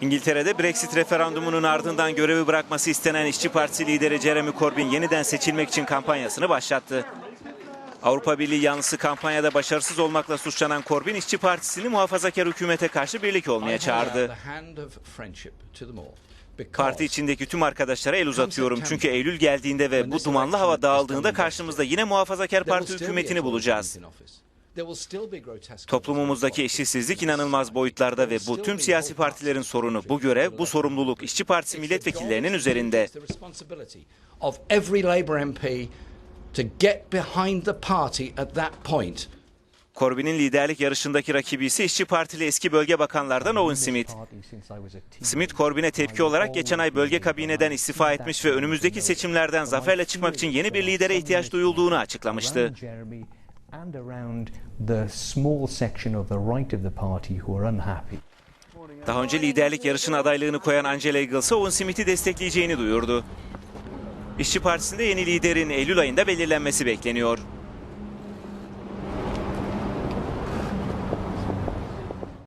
İngiltere'de Brexit referandumunun ardından görevi bırakması istenen İşçi Partisi lideri Jeremy Corbyn yeniden seçilmek için kampanyasını başlattı. Avrupa Birliği yanlısı kampanyada başarısız olmakla suçlanan Corbyn İşçi Partisi'ni muhafazakar hükümete karşı birlik olmaya çağırdı. Parti içindeki tüm arkadaşlara el uzatıyorum çünkü Eylül geldiğinde ve bu dumanlı hava dağıldığında karşımızda yine muhafazakar parti hükümetini bulacağız. Toplumumuzdaki eşitsizlik inanılmaz boyutlarda ve bu tüm siyasi partilerin sorunu. Bu görev, bu sorumluluk İşçi Partisi milletvekillerinin üzerinde. Corbyn'in liderlik yarışındaki rakibi ise İşçi Partili eski bölge bakanlardan Owen Smith. Smith, Corbyn'e tepki olarak geçen ay bölge kabineden istifa etmiş ve önümüzdeki seçimlerden zaferle çıkmak için yeni bir lidere ihtiyaç duyulduğunu açıklamıştı. And around the small section of the right of the party who are unhappy. Daha önce liderlik yarışına adaylığını koyan Angela Eagles ise Owen Smith'i destekleyeceğini duyurdu. İşçi Partisi'nde yeni liderin Eylül ayında belirlenmesi bekleniyor.